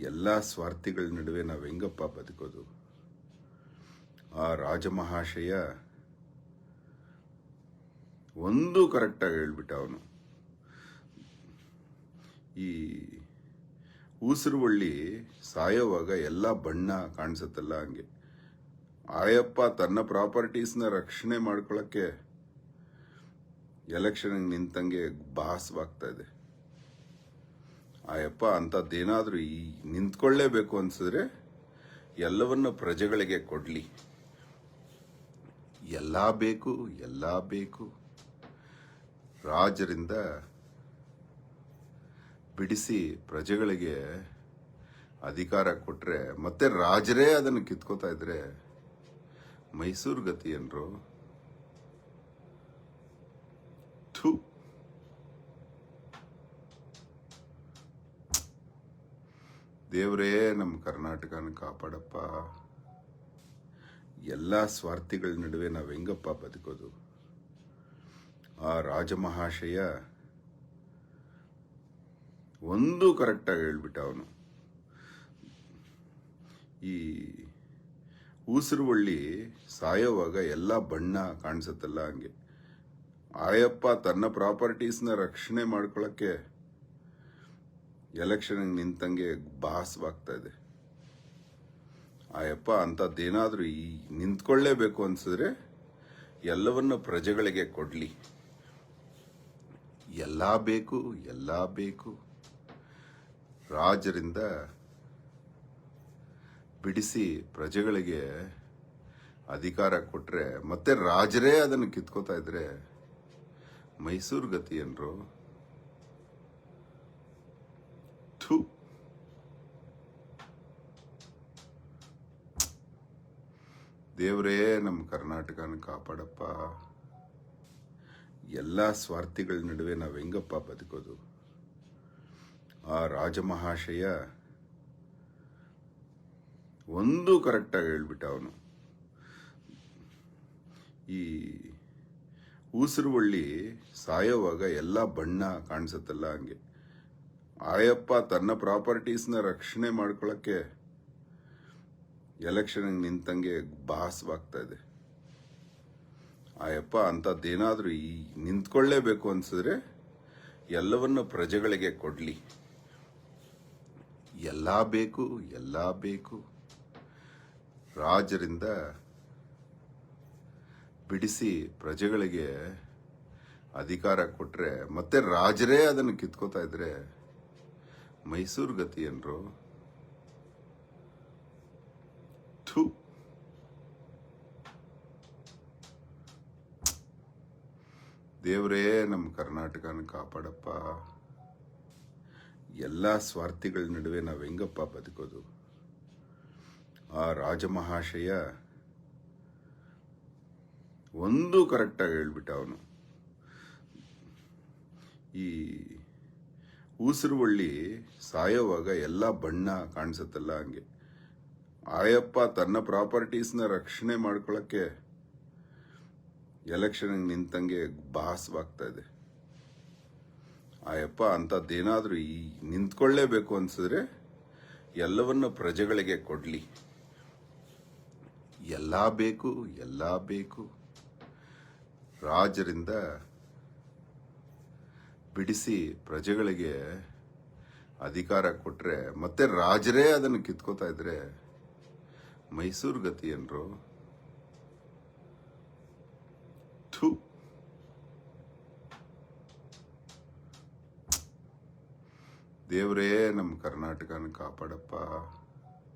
ಎಲ್ಲ ಸ್ವಾರ್ಥಿಗಳ ನಡುವೆ ನಾವು ಹೆಂಗಪ್ಪ ಬದುಕೋದು? ಆ ರಾಜಮಹಾಶಯ ಒಂದು ಕರೆಕ್ಟಾಗಿ ಹೇಳ್ಬಿಟ್ಟ ಅವನು. ಈ ಊಸರುವಳ್ಳಿ ಸಾಯೋವಾಗ ಎಲ್ಲ ಬಣ್ಣ ಕಾಣಿಸುತ್ತಲ್ಲ ಹಂಗೆ. ಆಯಪ್ಪ ತನ್ನ ಪ್ರಾಪರ್ಟೀಸ್ನ ರಕ್ಷಣೆ ಮಾಡ್ಕೊಳ್ಳೋಕ್ಕೆ ಎಲೆಕ್ಷನ್ಗೆ ನಿಂತಂಗೆ ಭಾಸವಾಗ್ತಾ ಇದೆ. ಆಯಪ್ಪ ಅಂಥದ್ದೇನಾದರೂ ಈ ನಿಂತ್ಕೊಳ್ಳೇಬೇಕು ಅನಿಸಿದ್ರೆ ಎಲ್ಲವನ್ನು ಪ್ರಜೆಗಳಿಗೆ ಕೊಡಲಿ. ಎಲ್ಲ ಬೇಕು ಎಲ್ಲ ಬೇಕು. ರಾಜರಿಂದ ಬಿಡಿಸಿ ಪ್ರಜೆಗಳಿಗೆ ಅಧಿಕಾರ ಕೊಟ್ಟರೆ ಮತ್ತೆ ರಾಜರೇ ಅದನ್ನು ಕಿತ್ಕೋತಾ ಇದ್ರೆ ಮೈಸೂರು ಗತಿ ಏನರು ಥು. ದೇವರೇ ನಮ್ಮ ಕರ್ನಾಟಕನ ಕಾಪಾಡಪ್ಪ. ಎಲ್ಲ ಸ್ವಾರ್ಥಿಗಳ ನಡುವೆ ನಾವು ಹೆಂಗಪ್ಪ ಬದುಕೋದು? ಆ ರಾಜಮಹಾಶಯ ಒಂದು ಕರೆಕ್ಟಾಗಿ ಹೇಳ್ಬಿಟ್ಟ ಅವನು. ಈ ಉಸಿರುವಳ್ಳಿ ಸಾಯೋವಾಗ ಎಲ್ಲ ಬಣ್ಣ ಕಾಣಿಸುತ್ತಲ್ಲ ಹಂಗೆ. ಆಯಪ್ಪ ತನ್ನ ಪ್ರಾಪರ್ಟೀಸ್ನ ರಕ್ಷಣೆ ಮಾಡ್ಕೊಳಕ್ಕೆ ಎಲೆಕ್ಷನ್ಗೆ ನಿಂತಂಗೆ ಭಾಸವಾಗ್ತಾ ಇದೆ. ಆಯಪ್ಪ, ಅಂಥದ್ದೇನಾದರೂ ಈ ನಿಂತ್ಕೊಳ್ಳೇಬೇಕು ಅನ್ಸಿದ್ರೆ ಎಲ್ಲವನ್ನು ಪ್ರಜೆಗಳಿಗೆ ಕೊಡಲಿ. ಎಲ್ಲ ಬೇಕು ಎಲ್ಲ ಬೇಕು. ರಾಜರಿಂದ ಬಿಡಿಸಿ ಪ್ರಜೆಗಳಿಗೆ ಅಧಿಕಾರ ಕೊಟ್ಟರೆ ಮತ್ತೆ ರಾಜರೇ ಅದನ್ನು ಕಿತ್ಕೋತಾ ಇದ್ರೆ ಮೈಸೂರು ಗತಿ ಏನ್ರು ಥು ದೇವರೇ, ನಮ್ಮ ಕರ್ನಾಟಕನ ಕಾಪಾಡಪ್ಪ. ಎಲ್ಲ ಸ್ವಾರ್ಥಿಗಳ ನಡುವೆ ನಾವು ಹೆಂಗಪ್ಪ ಬದುಕೋದು? ಆ ರಾಜಮಹಾಶಯ ಒಂದು ಕರೆಕ್ಟಾಗಿ ಹೇಳ್ಬಿಟ್ಟ ಅವನು. ಈ ಊಸರುವಳ್ಳಿ ಸಾಯೋವಾಗ ಎಲ್ಲ ಬಣ್ಣ ಕಾಣಿಸುತ್ತಲ್ಲ ಹಂಗೆ. ಆಯಪ್ಪ ತನ್ನ ಪ್ರಾಪರ್ಟೀಸ್ನ ರಕ್ಷಣೆ ಮಾಡ್ಕೊಳ್ಳೋಕ್ಕೆ ಎಲೆಕ್ಷನ್ಗೆ ನಿಂತಂಗೆ ಭಾಸವಾಗ್ತಾ ಇದೆ ಆಯಪ್ಪ, ಅಂಥದ್ದೇನಾದರೂ ಈ ನಿಂತ್ಕೊಳ್ಳೇಬೇಕು ಅನಿಸಿದ್ರೆ ಎಲ್ಲವನ್ನು ಪ್ರಜೆಗಳಿಗೆ ಕೊಡಲಿ. ಎಲ್ಲ ಬೇಕು ಎಲ್ಲ ಬೇಕು. ರಾಜರಿಂದ ಬಿಡಿಸಿ ಪ್ರಜೆಗಳಿಗೆ ಅಧಿಕಾರ ಕೊಟ್ಟರೆ ಮತ್ತೆ ರಾಜರೇ ಅದನ್ನು ಕಿತ್ಕೋತಾ ಇದ್ರೆ ಮೈಸೂರು ಗತಿ ಏನರು? ಥು. ದೇವರೇ ನಮ್ಮ ಕರ್ನಾಟಕನ ಕಾಪಾಡಪ್ಪ. ಎಲ್ಲ ಸ್ವಾರ್ಥಿಗಳ ನಡುವೆ ನಾವು ಹೆಂಗಪ್ಪ ಬದುಕೋದು? ಆ ರಾಜಮಹಾಶಯ ಒಂದು ಕರೆಕ್ಟಾಗಿ ಹೇಳ್ಬಿಟ್ಟ ಅವನು. ಈ ಈ ಊಸರುವಳ್ಳಿ ಸಾಯೋವಾಗ ಎಲ್ಲ ಬಣ್ಣ ಕಾಣಿಸುತ್ತಲ್ಲ ಹಂಗೆ. ಆಯಪ್ಪ ತನ್ನ ಪ್ರಾಪರ್ಟೀಸ್ನ ರಕ್ಷಣೆ ಮಾಡ್ಕೊಳ್ಳೋಕ್ಕೆ ಎಲೆಕ್ಷನ್ಗೆ ನಿಂತಂಗೆ ಭಾಸವಾಗ್ತಾ ಇದೆ. ಆಯಪ್ಪ ಅಂಥದ್ದೇನಾದರೂ ಈ ನಿಂತ್ಕೊಳ್ಳೇಬೇಕು ಅನ್ಸಿದ್ರೆ ಎಲ್ಲವನ್ನು ಪ್ರಜೆಗಳಿಗೆ ಕೊಡಲಿ. ಎಲ್ಲ ಬೇಕು ಎಲ್ಲ ಬೇಕು. ರಾಜರಿಂದ ಬಿಡಿಸಿ ಪ್ರಜೆಗಳಿಗೆ ಅಧಿಕಾರ ಕೊಟ್ಟರೆ ಮತ್ತೆ ರಾಜರೇ ಅದನ್ನು ಕಿತ್ಕೋತಾ ಇದ್ರೆ ಮೈಸೂರು ಗತಿ ಏನರು? ಥೂ. ದೇವರೇ, ನಮ್ಮ ಕರ್ನಾಟಕನ ಕಾಪಾಡಪ್ಪ.